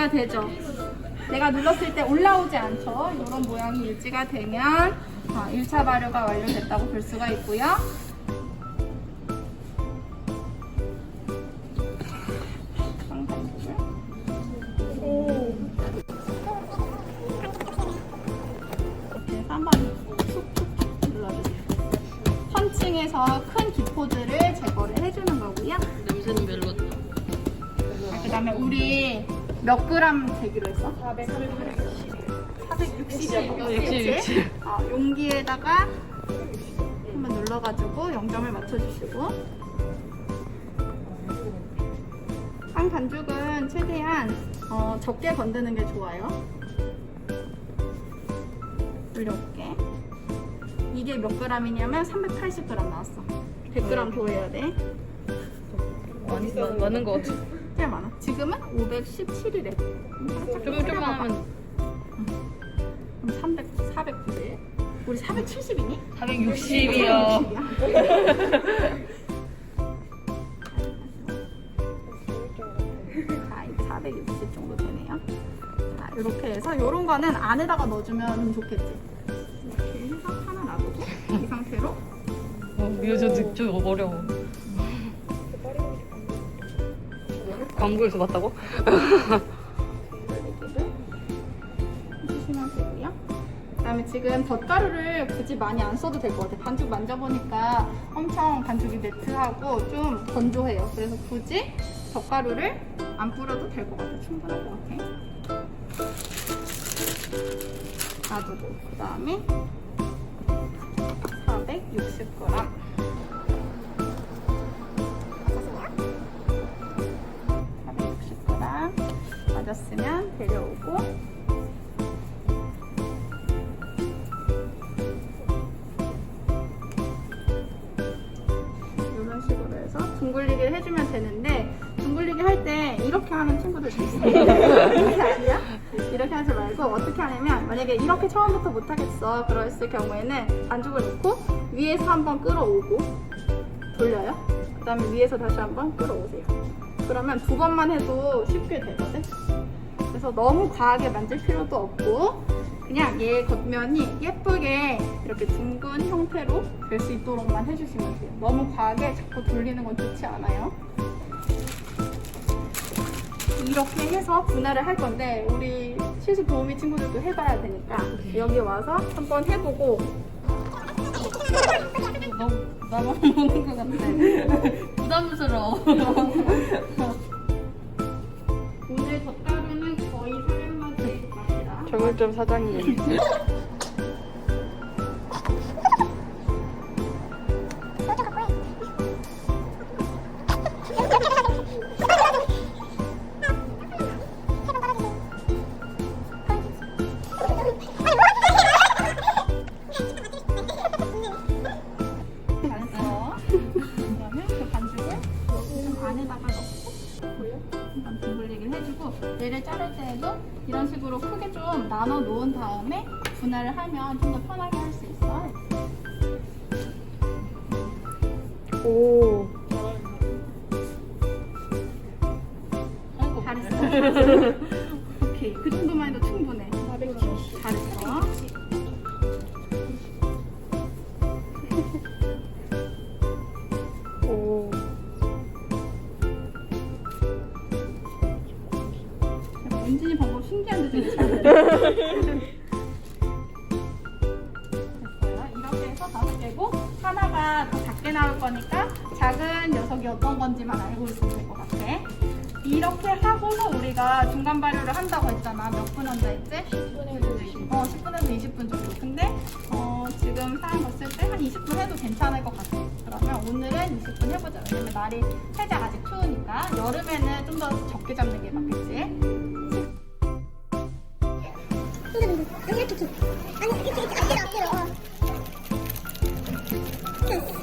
유지가 되죠. 내가 눌렀을 때 올라오지 않죠. 이런 모양이 유지가 되면 어, 1차 발효가 완료됐다고 볼 수가 있고요. 펀칭해서 큰 기포들을 제거를 해주는 거고요. 냄새는 별로다. 그 다음에 우리 몇 그램 되기로 했어? 460. 460. 60. 어, 용기에다가 한번 눌러가지고 0점을 맞춰주시고 빵 반죽은 최대한 어, 적게 건드는 게 좋아요. 올려볼게. 이게 몇 그램이냐면 380g 나왔어. 100g 더 해야 돼. 많이 많- 많은 것 같아. 꽤 많아. 지금은 517이래. 좀 좀만 하면 그럼 300, 490. 우리 470이니? 460이요. 자, 이제 460 정도 되네요. 자, 이렇게 해서 이런 거는 안에다가 넣어주면 좋겠지. 이렇게 해서 하나 놔두고 이 상태로 어, 이거 저, 저 어려워. 광고에서 봤다고? 되고요. 그다음에 지금 덧가루를 굳이 많이 안 써도 될 것 같아요. 반죽 만져보니까 엄청 반죽이 매트하고 좀 건조해요. 그래서 굳이 덧가루를 안 뿌려도 될 것 같아요. 충분할 것 같아요. 놔두고 그다음에 460g 460g 데려오고 이런 식으로 해서 둥글리기를 해주면 되는데 둥글리기 할 때 이렇게 하는 친구들도 있어요. 이렇게 아니야? 이렇게 하지 말고 어떻게 하냐면 만약에 이렇게 처음부터 못하겠어 그랬을 경우에는 반죽을 넣고 위에서 한번 끌어오고 돌려요. 그 다음에 위에서 다시 한번 끌어오세요. 그러면 두 번만 해도 쉽게 되거든 그래서 너무 과하게 만질 필요도 없고 그냥 얘 겉면이 예쁘게 이렇게 둥근 형태로 될 수 있도록만 해주시면 돼요. 너무 과하게 자꾸 돌리는 건 좋지 않아요. 이렇게 해서 분할을 할 건데 우리 실습 도우미 친구들도 해봐야 되니까 여기 와서 한번 해보고 너무 나만 보는 것 같아. 부담스러워. 오늘 덧가루 정육점 사장님. 다음에 분할을 하면 좀 더 편하게 할 수 있어. 오. 잘했어. 오케이. 그 정도만 해도 충분해. 잘했어. 오. 은진이 방법 신기한데 되게 잘해. 다섯 개고 하나가 더 작게 나올 거니까 작은 녀석이 어떤 건지만 알고 있으면 될 것 같아. 이렇게 하고서 우리가 중간 발효를 한다고 했잖아. 몇 분 한다 했지? 10분에서 20분. 어, 10분에서 20분 정도. 근데 어, 지금 상황 봤을 때 한 20분 해도 괜찮을 것 같아. 그러면 오늘은 20분 해보자. 왜냐면 날이 살짝 아직 추우니까 여름에는 좀 더 적게 잡는 게 맞겠지? 이렇게 이렇게 아니 이렇게 이렇게 앞뒤로 앞뒤로 어.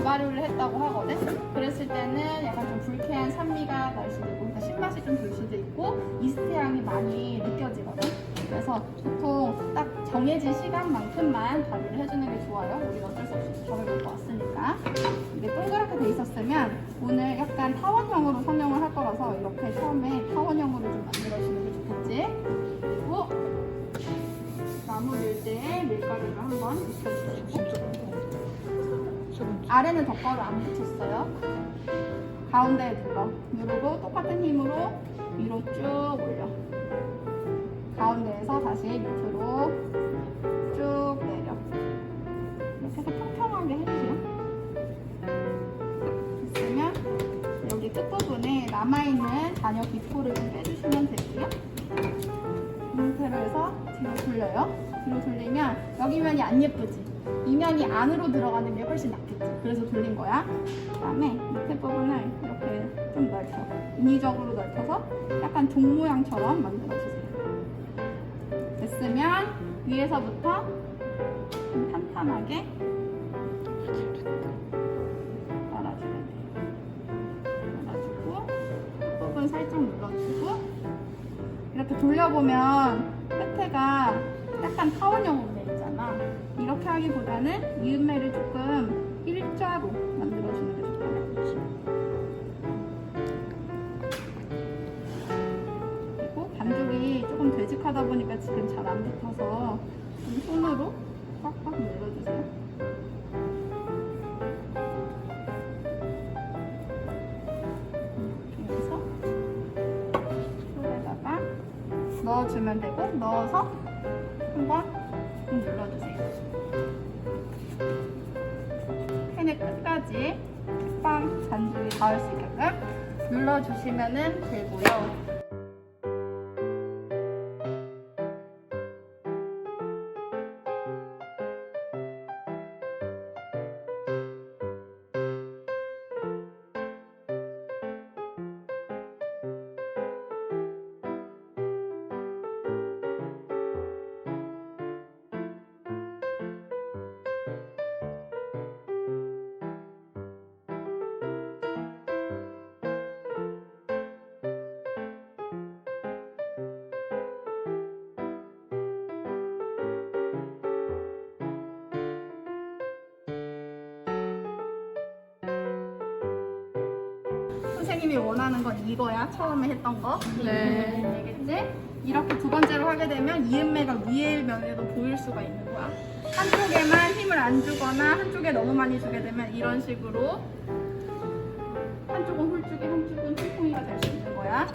다발효를 했다고 하거든. 그랬을 때는 약간 좀 불쾌한 산미가 날 수도 있고, 그러니까 신맛이 좀 들 수도 있고, 이스트 향이 많이 느껴지거든. 그래서 보통 딱 정해진 시간만큼만 발효를 해주는 게 좋아요. 우리가 어쩔 수 없이 저를 먹고 왔으니까. 이게 동그랗게 돼 있었으면 오늘 약간 타원형으로 성형을 할 거라서 이렇게 처음에 타원형으로 좀 만들어주는 게 좋겠지. 그리고 마무리일 때 밀가루를 한번 묻혀주시고 아래는 덧가루 안 붙였어요. 가운데에 눌러. 누르고 똑같은 힘으로 위로 쭉 올려. 가운데에서 다시 밑으로 쭉 내려. 이렇게 해서 평평하게 해주세요. 됐으면 여기 끝부분에 남아있는 잔여 기포를 좀 빼주시면 되고요. 이 상태로 해서 뒤로 돌려요. 뒤로 돌리면 여기 면이 안 예쁘지? 이 면이 안으로 들어가는 게 훨씬 낫겠지? 그래서 돌린 거야. 그 다음에 밑에 부분을 이렇게 좀 넓혀. 인위적으로 넓혀서 약간 종 모양처럼 만들어주세요. 됐으면 위에서부터 좀 탄탄하게 말아주면 돼요. 말아주고 끝부분 살짝 눌러주고 이렇게 돌려보면 끝에가 약간 타원형으로 돼 있잖아. 이렇게 하기보다는 이음매를 조금 일자로 만들어주는 게 좋거든. 그리고 반죽이 조금 되직하다 보니까 지금 잘 안 붙어서 좀 손으로 닿을 수 있게끔 눌러주시면 되고요. 선생님이 원하는 건 이거야. 처음에 했던 거. 네. 알겠지? 이렇게 두 번째로 하게 되면 이음매가 위에 면에도 보일 수가 있는 거야. 한쪽에만 힘을 안 주거나 한쪽에 너무 많이 주게 되면 이런 식으로 한쪽은 홀쭉이 한쪽은 통통이가 될 수 있는 거야.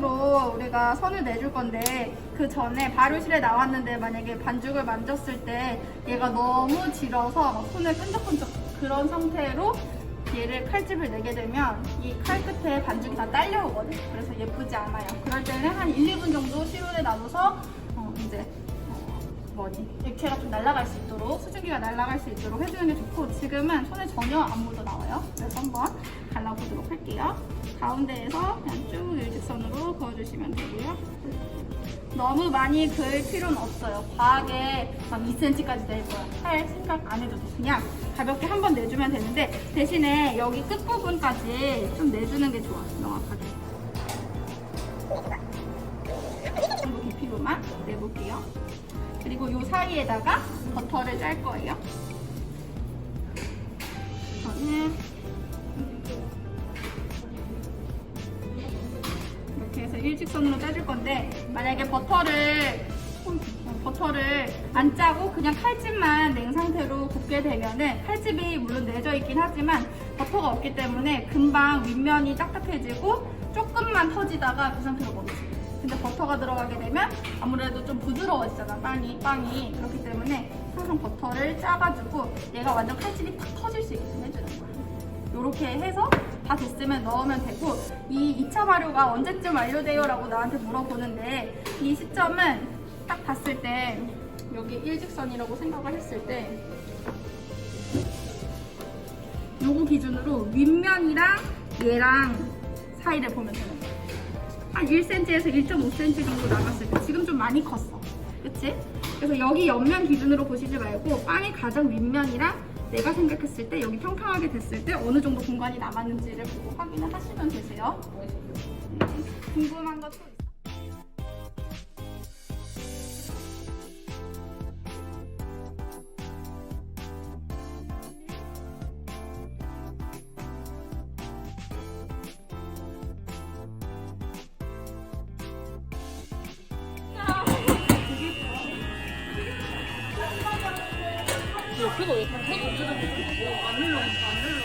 우리가 선을 내줄 건데 그 전에 발효실에 나왔는데 만약에 반죽을 만졌을 때 얘가 너무 질어서 막 손에 끈적끈적 그런 상태로 얘를 칼집을 내게 되면 이 칼 끝에 반죽이 다 딸려오거든. 그래서 예쁘지 않아요. 그럴 때는 한 1, 2분 정도 실온에 놔둬서 어, 이제 어, 뭐니 액체가 좀 날아갈 수 있도록 수증기가 날아갈 수 있도록 해주는 게 좋고 지금은 손에 전혀 안 묻어 나와요. 그래서 한번 갈라보도록 할게요. 가운데에서 그냥 쭉 일직선으로 그어주시면 되고요. 너무 많이 그을 필요는 없어요. 과하게 막 2cm까지 낼 거야. 할 생각 안 해도 돼. 그냥 가볍게 한 번 내주면 되는데 대신에 여기 끝부분까지 좀 내주는 게 좋아. 명확하게. 이 정도 깊이로만 내볼게요. 그리고 이 사이에다가 버터를 짤 거예요. 저는 일직선으로 짜줄 건데 만약에 버터를 버터를 안 짜고 그냥 칼집만 냉 상태로 굽게 되면은 칼집이 물론 내져 있긴 하지만 버터가 없기 때문에 금방 윗면이 딱딱해지고 조금만 터지다가 그 상태로 멈추게 돼. 근데 버터가 들어가게 되면 아무래도 좀 부드러워지잖아 빵이 빵이 그렇기 때문에 항상 버터를 짜가지고 얘가 완전 칼집이 탁 터질 수 있게끔 해주는 거야. 이렇게 해서 다 됐으면 넣으면 되고 이 2차 발효가 언제쯤 완료돼요? 라고 나한테 물어보는데 이 시점은 딱 봤을 때 여기 일직선이라고 생각을 했을 때 요거 기준으로 윗면이랑 얘랑 사이를 보면 되는 거야 한 1cm에서 1.5cm 정도 남았을 때 지금 좀 많이 컸어 그치? 그래서 여기 옆면 기준으로 보시지 말고 빵의 가장 윗면이랑 내가 생각했을 때 여기 평평하게 됐을 때 어느 정도 공간이 남았는지를 보고 확인을 하시면 되세요. 음, 궁금한 것도 터져? 안 눌러, 안 눌러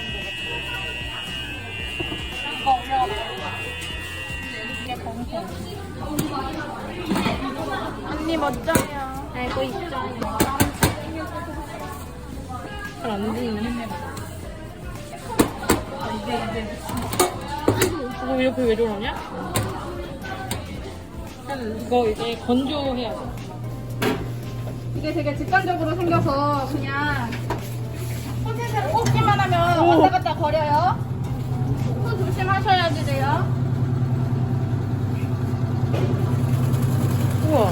언니 멋져요 알고 있죠 잘안 되네. 이거 옆에 왜 저러냐? 이거 이제 건조해야 돼. 이게 되게 직관적으로 생겨서 그냥 콘센트를 꽂기만 하면 왔다 갔다 거려요. 손 조심하셔야지 돼요. 우와.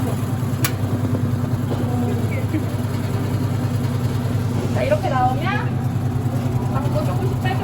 자 이렇게 나오면 방도 조금씩 빼고